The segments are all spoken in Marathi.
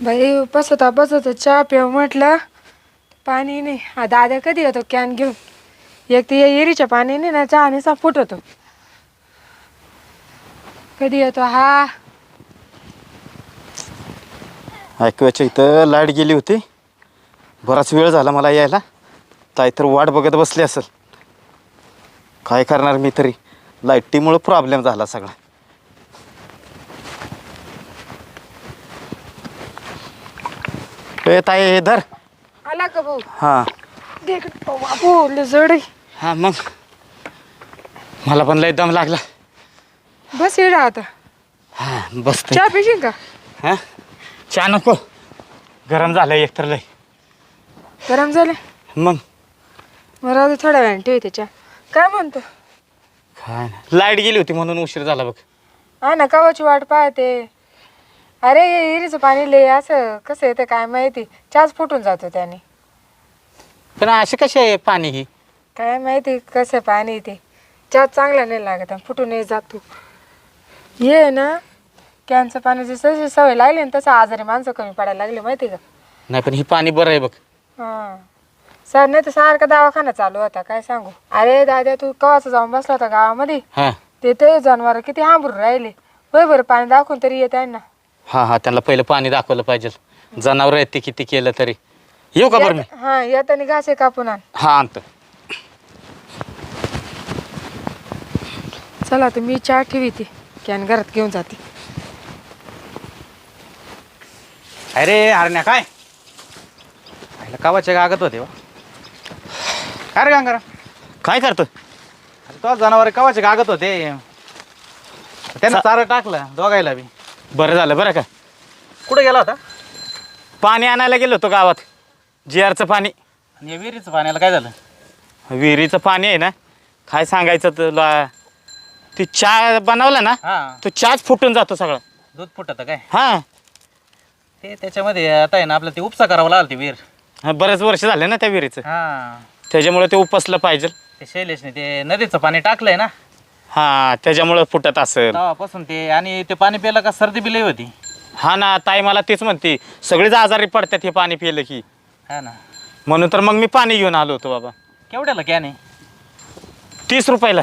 बाई बसवता बसता चहा पिऊ म्हटलं. पाणी नाही. हा दादा कधी येतो? कॅन घेऊन. एक तर या एरीच्या पाण्याने ना चहा निसा फुटवतो. कधी येतो हा? ऐकवायच्या इथं लाइट गेली होती. बराच वेळ झाला मला यायला. ताई तर वाट बघत बसली असेल. काय करणार मी तरी? लाईटीमुळं प्रॉब्लेम झाला सगळा. ए ताई हे धर. आला का भाऊ? हां. देख बापू लय जड आहे. हां मग. मला पण लय दम लागला. बस येडा आता. हां बसते. चहा पिशील का? हां? चहा नको. गरम झालं एकतर लय. गरम झाले मग? मला आता थोड्या वेळाने ठेवते चहा. काय म्हणतो? काय लाइट गेली होती म्हणून उशीर झाला बघ. हा ना कवाची वाट पाहते. अरे हे इरीचं पाणी लय असं कसं येतं काय माहिती? चहाच फुटून जातो त्याने. पण असे कसे आहे पाणी ही? काय माहिती कसं पाणी ते. चहा चांगला नाही लागत आणि फुटून नाही जातो. ये ना कॅनचं पाण्याची जशी सवय लागली ना तसं आजारी माणसं कमी पडायला लागले माहिती का? नाही पण ही पाणी बरं आहे बघ. हां. सर नाही तर सारखा दवाखाना चालू होता काय सांगू? अरे दादा तू कवाचा जाऊन बसला होता गावामध्ये? हां. ते ते जनावर किती हांबरून राहिले. होय बरं पाणी दाखवून तरी येत आहे ना हां हां त्यांना पहिलं पाणी दाखवलं पाहिजे. जनावर आहेत ते किती केलं तरी. येऊ का बरं मी? हा येताना घास आहे कापून आण. हां आणतो. चला तर मी चहा ठेवी ती कॅन घरात घेऊन जाते. अरे हरण्या काय? आईला कावाचे कागद होते वा. काय रे गांगरा काय करतो अरे तो जनावर कावाचे कागद होते. त्यानं चारा टाकलं दोघायला बी. बरं झालं बरं का? कुठे गेला होता? पाणी आणायला गेलो होतो गावात. जिआरचं पाणी. आणि या विहिरीचं पाण्याला काय झालं? विहिरीचं पाणी आहे ना काय सांगायचं तुला ती चहा बनवला ना हा. तो चहाच फुटून जातो सगळं. दूध फुटत काय? हां. ते त्याच्यामध्ये आता आहे ना आपल्याला ते उपसा करावा लागला ती विहीर. हां, बरेच वर्ष झाले ना त्या विहिरीचं. हा. त्याच्यामुळे ते उपसलं पाहिजे. ते शैलेशने ते नदीचं पाणी टाकलंय ना? हां त्याच्यामुळं फुटत असेल. तेव्हापासून ते आणि ते पाणी प्यायला का सर्दी बिलही होती. हा ना ताई मला तेच म्हणते सगळेच आजारी पडतात हे पाणी पिलं की. हा ना. म्हणून तर मग मी पाणी घेऊन आलो होतो बाबा. केवढ्याला कॅन आहे? तीस रुपयाला.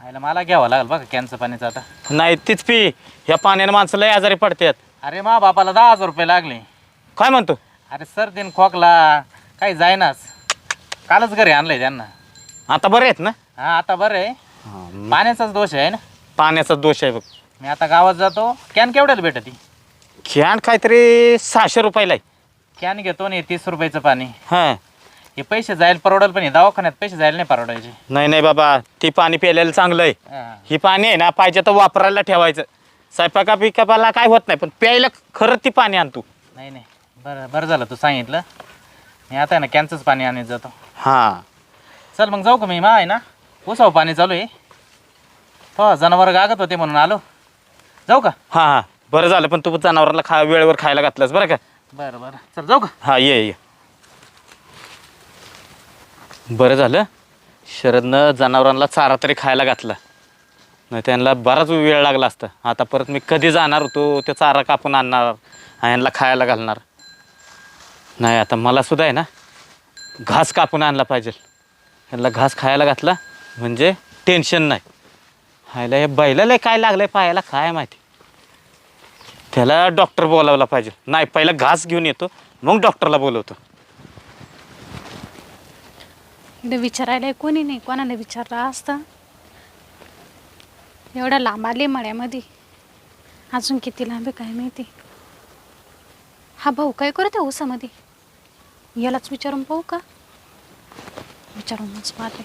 मला घ्यावं लागेल बघा कॅनचं पाणीचं आता. नाही तीच पी. ह्या पाण्याने माणसं लय आजारी पडतात. अरे मा बापाला दहा हजार रुपये लागले. काय म्हणतो? अरे सर्दीन खोकला काही जायनाच. कालच घरी आणलंय त्यांना. आता बरे आहेत ना? हा आता बरं आहे. पाण्याचाच दोष आहे ना? पाण्याचा दोष आहे बघ. मी आता गावात जातो. कॅन केवढ्याला भेटती खेळ काहीतरी सहाशे रुपयाला आहे. कॅन घेतो आणि तीस रुपयाचं पाणी. हां. हे पैसे जायला परवडेल पण हे दवाखान्यात पैसे जायला नाही परवडायचे. नाही नाही बाबा ती पाणी प्यायलेलं चांगलं आहे. हा. ही पाणी आहे ना पाहिजे तर वापरायला ठेवायचं. स्वयंपाका पिकापाला काय होत नाही पण प्यायला खरंच ती पाणी आण तू. नाही नाही. बरं बरं झालं तू सांगितलं. मी आता आहे ना कॅनचंच पाणी आणत जातो. हां. चल मग जाऊ का मी? मा आहे ना. उसाव पाणी चालू आहे. हो जनावर गागत होते म्हणून आलो. जाऊ का? हां हां. बरं झालं पण तू जनावरांना खा वेळेवर खायला घातलंस बरं का? बरं बरं. चल जाऊ का? हा ये ये. बरं झालं. शरदनं जनावरांना चारा तरी खायला घातला. नाही त्यांना बराच वेळ लागला असता. आता परत मी कधी जाणार होतो ते चारा कापून आणणार आणि यांना खायला घालणार. नाही आता मला सुद्धा आहे ना घास कापून आणला पाहिजे. यांना घास खायला घातला म्हणजे टेन्शन नाही. हायला हे बैलाला काय लागलं आहे पायाला काय माहिती. त्याला डॉक्टर बोलावला पाहिजे. नाही पहिला घास घेऊन येतो मग डॉक्टरला बोलवतो. इकडे विचारायला कोणी नाही कोणाला विचारलं असतं? एवढ्या लांब आले मळ्यामध्ये. अजून किती लांब आहे काय माहिती? हा भाऊ काय करत आहे उसामध्ये यालाच विचारून पाहू का? विचारूनच पाहते.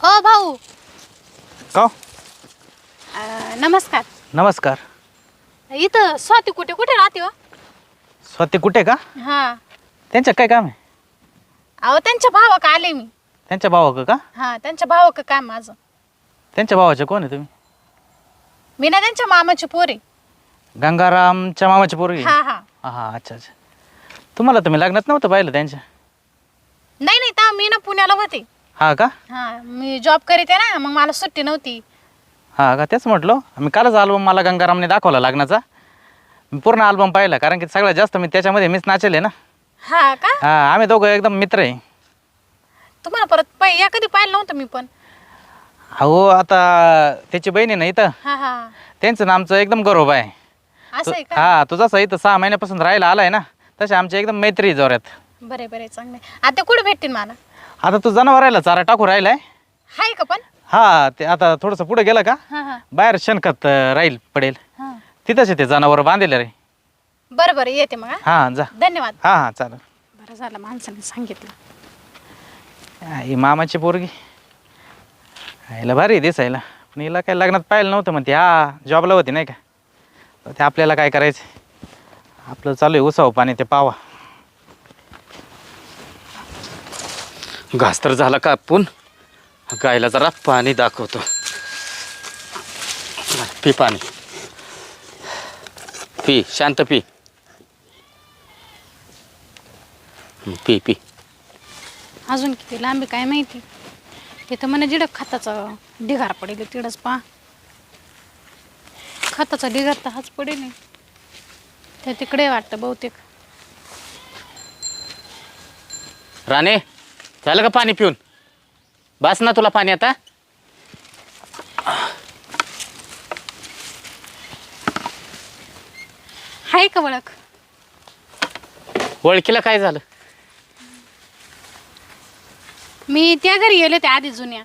ओ भाऊ! का अं, नमस्कार. नमस्कार. इथं स्वाती कुठे? कुठे राहते हो? स्वती कुठे का? हां. त्यांच्या काय काम आहे? अहो त्यांच्या भावाक आले मी. त्यांच्या भावा का? हां त्यांच्या भावाक काय माझं. त्यांच्या भावाचे कोण आहे तुम्ही? मी ना त्यांच्या मामाची पोरी. गंगारामच्या मामाची पोरगी? हां हां. हा हा अच्छा अच्छा. तुम्हाला तुम्ही लग्नात नव्हतं पाहिलं त्यांच्या. नाही नाही तेव्हा मी ना पुण्याला होते. हा का? हां मी जॉब करीते ना मग मला सुट्टी नव्हती. हा का? तेच म्हटलं. मी कालच अल्बम मला गंगारामने दाखवला लग्नाचा. मी पूर्ण अल्बम पाहिला कारण की सगळ्यात जास्त मी त्याच्यामध्ये मीच नाचेल ना. हा का? हा आम्ही दोघं एकदम मित्र आहे. तुम्हाला परत पै या कधी पाहिलं नव्हतं मी पण. अहो आता त्याची बहीण आहे ना इथं. हा हा. त्यांचं आणि आमचं एकदम गौरव आहे. असं आहे का? हा तू जसं इथं सहा महिन्यापासून राहायला आलाय ना तसे आमची एकदम मैत्री जोऱ्यात बरे बरे चांगले. आता कुठे भेटतील मला? आता तू जनावरायला चारा टाकू राहिलाय. हाय का पण? हा ते आता थोडंसं पुढे गेलं का? हा हा. बाहेर शेणखत अं, राहील पडेल. हा. तिथंच आहे ते जनावर बांधलेले रे. बरं बरं येते मग हा. हा जा. धन्यवाद. हा हा चालेल. बरं झालं. माणसाने सांगितलं. हा, मामाची पोरगी. हिला भारी आहे दिसायला. पण हिला काही लग्नात पाहिलं नव्हतं म्हणते. हा जॉबला होती नाही का? तर ते आपल्याला काय करायचं? आपलं चालू आहे उसाव पाणी ते पावा. घास तर झाला का आपण गायला जरा पाणी दाखवतो. पी पाणी. पी शांत पी. P P. अजून किती लांबी काय माहिती? तिथं म्हणे जिडक खताचं ढिगार पडेल तिडच पा खताचा ढिगार तर हाच पडेल. आहे. त्या तिकडे वाटतं बहुतेक. राणे झालं का पाणी पिऊन? बस ना तुला पाणी आता. हाय का ओळख ओळखीला काय झालं? मी त्या घरी गेले ते आधी जुन्या.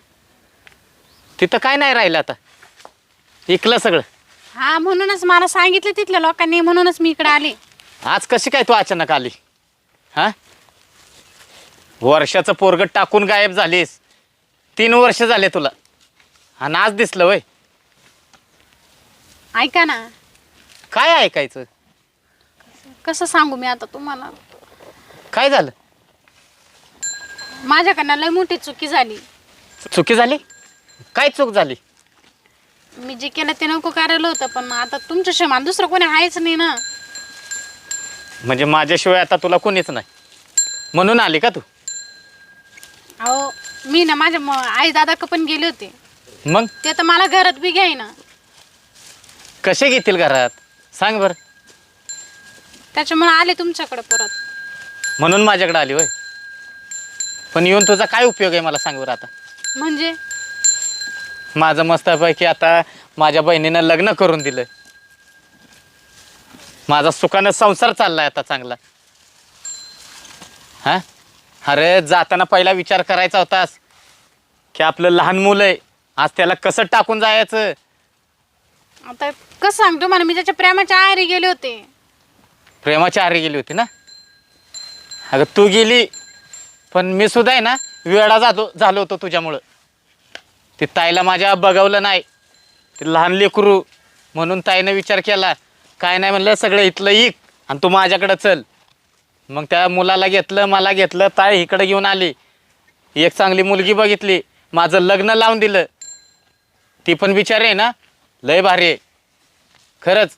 तिथं काय नाही राहिलं आता. इकलं सगळं. हा म्हणूनच मला सांगितलं तिथल्या लोकांनी म्हणूनच मी इकडे आले. आज कशी काय तू अचानक आली? हा? वर्षाचं पोरगट टाकून गायब झालीस. तीन वर्ष झाले तुला. आणि आज दिसलं वय ऐका ना. काय ऐकायचं? कसं सांगू मी आता तुम्हाला? काय झालं? माझ्याकडनं लय मोठी चुकी झाली. चुकी झाली? काय चूक झाली? मी जे केलं ते नको करायला होतं पण आता तुमच्याशिवाय मला दुसरं कोणी आहेच नाही ना. म्हणजे माझ्याशिवाय आता तुला कोणीच नाही. म्हणून आली का तू? अहो मी ना माझ्या म- आई दादाक पण गेले होते. मग? ते तर मला घरात बी घ्यायना कसे घेतील घरात? सांग बरं. त्याच्यामुळे आले तुमच्याकडे परत. म्हणून माझ्याकडे आली होय. पण येऊन तुझा काय उपयोग आहे मला सांग बरं आता. म्हणजे? माझं मस्तपैकी आता माझ्या बहिणीनं लग्न करून दिलं माझा सुखानं संसार चाललाय आता चांगला. हा? अरे जाताना पहिला विचार करायचा होतास की आपलं लहान मुलं आहे आज त्याला कसं टाकून जायचं? आता कसं सांगतो मला मी त्याच्या प्रेमाच्या आहारी गेले होते. प्रेमाची आरी गेली होती ना? अगं तू गेली पण मी सुद्धा आहे ना वेळा जातो झालो होतो तुझ्यामुळं. ते ताईला माझ्या बघवलं नाही. ते लहान लेकरू म्हणून ताईनं विचार केला. काय नाही म्हणलं सगळं इथलं इक आणि तू माझ्याकडं चल. मग त्या मुलाला घेतलं मला घेतलं ताई इकडं घेऊन आली. एक चांगली मुलगी बघितली. माझं लग्न लावून दिलं. ती पण बिचारी आहे ना लय भारी आहे. खरंच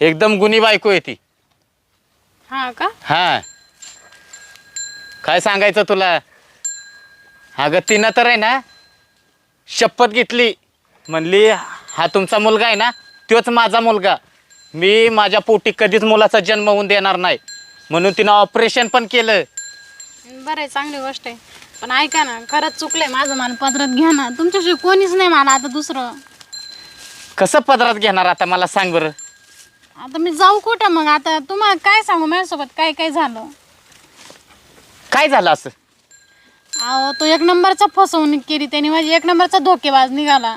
एकदम गुणी बायको आहे ती. हा का? हा. काय सांगायचं तुला? अगं तिनं तर आहे ना शपथ घेतली. म्हणली हा तुमचा मुलगा आहे ना तोच माझा मुलगा. मी माझ्या पोटी कधीच मुलाचा जन्म होऊन देणार नाही. म्हणून तिनं ऑपरेशन पण केलं. बरं आहे चांगली गोष्ट आहे. पण ऐका ना खरंच चुकलंय माझं मला पदरात घ्या ना. तुमच्याशिवाय कोणीच नाही मला आता दुसरं. कसं पदरात घेणार आता मला सांग बरं. आता मी जाऊ कुठं मग? आता तुम्हाला काय सांगू? माझ्यासोबत काय काय झालं? काय झालं असं? अहो तो एक नंबरचा फसवणूक केली. त्यांनी माझी एक नंबरचा धोकेबाज निघाला.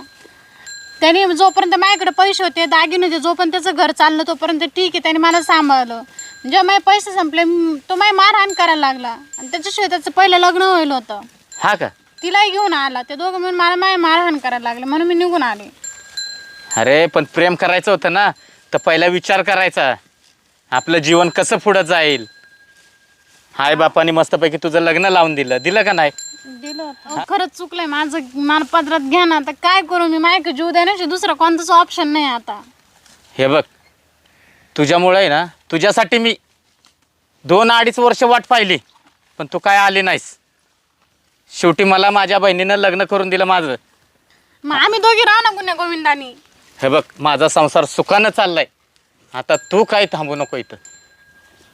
त्यांनी जोपर्यंत माझ्याकडे पैसे होते दागिने होते जोपर्यंत त्याचं घर चाललं तोपर्यंत ठीक आहे त्यांनी मला सांभाळलं. जेव्हा माझे पैसे संपले म- तो माझी मारहाण करायला लागला. आणि त्याच्याशिवाय त्याचं पहिलं लग्न व्हायला होतं. हा का? तिलाही घेऊन आला. ते दोघं मिळून मला माझी मारहाण करायला लागले. म्हणून मी निघून आले. अरे पण प्रेम करायचं होतं ना तर पहिला विचार करायचा. आपलं जीवन कसं पुढं जाईल? आई बापाने मस्तपैकी तुझं लग्न लावून दिलं. दिलं का नाही? दिलं होतं. अहो, खरंच चुकलंय. माझं मला पदरात घ्या ना. आता काय करू मी? माझ्या जीव देण्याची दुसरं कोणतंच ऑप्शन नाही आता. हे बघ. तुझ्यामुळे आहे ना तुझ्यासाठी मी दोन अडीच वर्ष वाट पाहिली पण तू काय आली नाहीस. शेवटी मला माझ्या बहिणीनं लग्न करून दिलं माझं. मग आम्ही दोघी राहू ना गुन्ह्या गोविंदानी? हे बघ माझा संसार सुखानं चाललाय. आता तू काही थांबू नको इथं.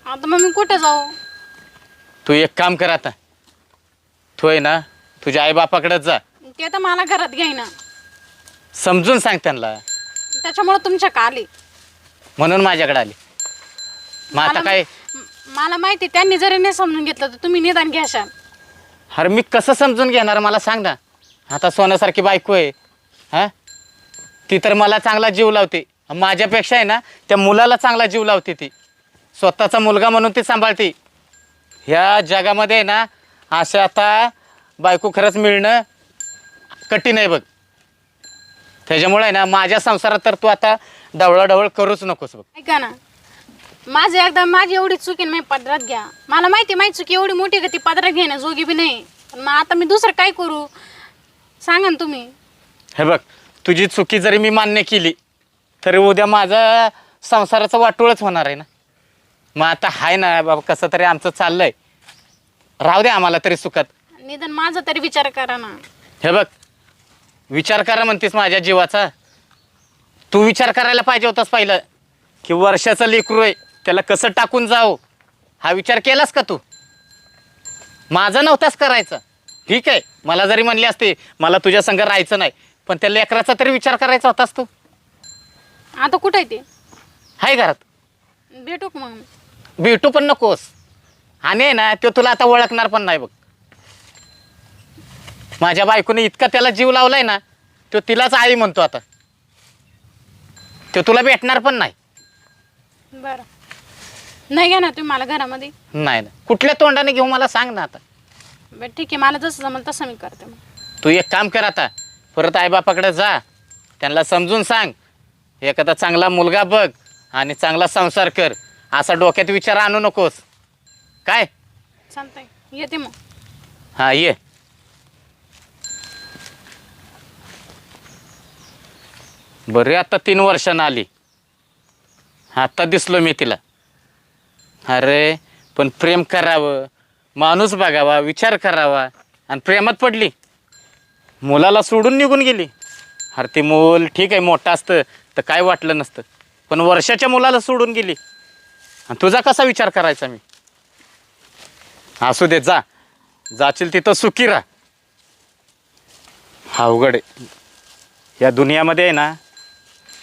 आता मग मी कुठे जाऊ? तू एक काम कर आता. तू आहे ना तुझ्या आईबापाकडेच जा. ते तर मला घरात घेईना. समजून सांग त्यांना. त्याच्यामुळे तुमच्या का आले? म्हणून माझ्याकडे आली. मग आता मला- काय? म- मला माहिती त्यांनी जरी नाही समजून घेतलं तर तुम्ही निदान घ्याशाल अरे मी कसं समजून घेणार मला सांग ना. आता सोन्यासारखी बायको आहे. हा? ती तर मला चांगला जीव लावते. माझ्यापेक्षा आहे ना त्या मुलाला चांगला जीव लावते ती. स्वतःचा मुलगा म्हणून ती सांभाळते. ह्या जगामध्ये ना असे आता बायको खरंच मिळणं कठीण आहे बघ. त्याच्यामुळे आहे ना माझ्या संसारात तर तू आता डवळाडवळ करूच नकोस बघ. ऐका ना. माझं एकदा माझी एवढी चुकी मी पदरात घ्या. मला माहिती आहे, माझी चुकी एवढी मोठी का ती पदरात घेण्या जोगी बी नाही. पण मग आता मी दुसरं काय करू? सांगा ना तुम्ही. हे बघ तुझी चुकी जरी मी मान्य केली तरी उद्या माझा संसाराचं वाटोळच होणार आहे ना. मग आता हाय ना बाबा कसं तरी आमचं चाललंय. राहू दे आम्हाला तरी सुखात निदान माझा तरी विचार करा ना. हे बघ विचार करा म्हणतेस माझ्या जीवाचा. तू विचार करायला पाहिजे होतास पहिलं की वर्षाचं लेकरू आहे त्याला कसं टाकून जाऊ हा विचार केलास का तू? माझा नव्हताच करायचा. ठीक आहे मला जरी म्हणली असते मला तुझ्या संग राहायचं नाही पण त्या लेकराचा तरी विचार करायचा होतास तू. आता कुठं आहे ते? हाय घरात. भेटू का मग? भेटू पण नकोस. आणि आहे ना तो तुला आता ओळखणार पण नाही बघ. माझ्या बायकोने इतका त्याला जीव लावलाय ना तो तिलाच आई म्हणतो आता. तो तुला भेटणार पण नाही. बरं. नाही घ्या ना तुम्ही मला घरामध्ये? नाही ना कुठल्या तोंडाने घेऊ मला सांग ना आता. बरं ठीक आहे. मला जसं जमल तसं मी करते मग. तू एक काम कर आता. परत आईबापाकडे जा. त्यांना समजून सांग. एखादा चांगला मुलगा बघ आणि चांगला संसार कर. असा डोक्यात विचार आणू नकोस. काय? चालतंय. येते मग. हा ये. बरे आता तीन वर्षानं आली. आता दिसलो मी तिला. अरे पण प्रेम करावं माणूस बघावा विचार करावा आणि प्रेमात पडली. मुलाला सोडून निघून गेली. अरे ते मूल ठीक आहे मोठं असतं तर काय वाटलं नसतं. पण वर्षाच्या मुलाला सोडून गेली. आणि तुझा कसा विचार करायचा मी? असू दे जा. जाशील तिथं सुखी राहा. हा अवघड आहे. या दुनियामध्ये आहे ना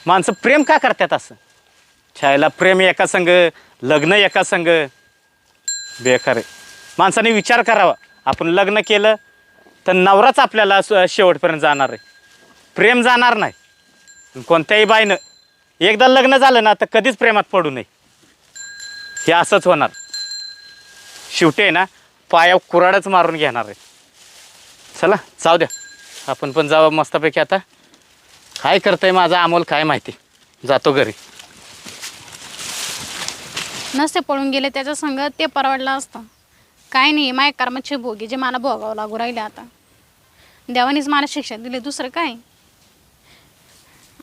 माणसं प्रेम का करतात असं? छायला प्रेम एका संघ लग्न एका संघ. बेकार आहे. माणसाने विचार करावा. आपण लग्न केलं तर नवराच आपल्याला शेवटपर्यंत जाणार आहे. प्रेम जाणार नाही. कोणत्याही बाईनं एकदा लग्न झालं ना तर कधीच प्रेमात पडू नये. हे असंच होणार. शेवटी आहे ना पाया कुराडच मारून घेणार आहे. चला जाऊ द्या. आपण पण जावं मस्तपैकी आता. काय करतंय माझा अमोल काय माहिती? जातो घरी. नसते पळून गेले त्याच्या संग ते परवडलं असतं. काय नाही माय कर्माची भोगी जे मला भोगावं लागू राहिले आता. देवानीच मला शिक्षा दिली दुसरं काय?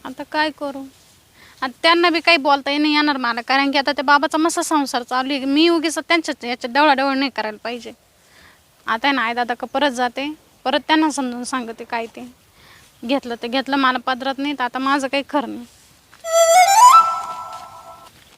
आता काय करू? आता त्यांना बी काही बोलता नाही येणार मला कारण की आता त्या बाबाचा मस्त संसार चालू आहे. मी उगीच त्यांच्या याच्या डवळाडवळ नाही करायला पाहिजे. आता आहे ना आई दादा का परत जाते परत त्यांना समजून सांगते काय ते. घेतलं ते घेतलं मला पदरात नाही तर आता माझं काही खरं नाही.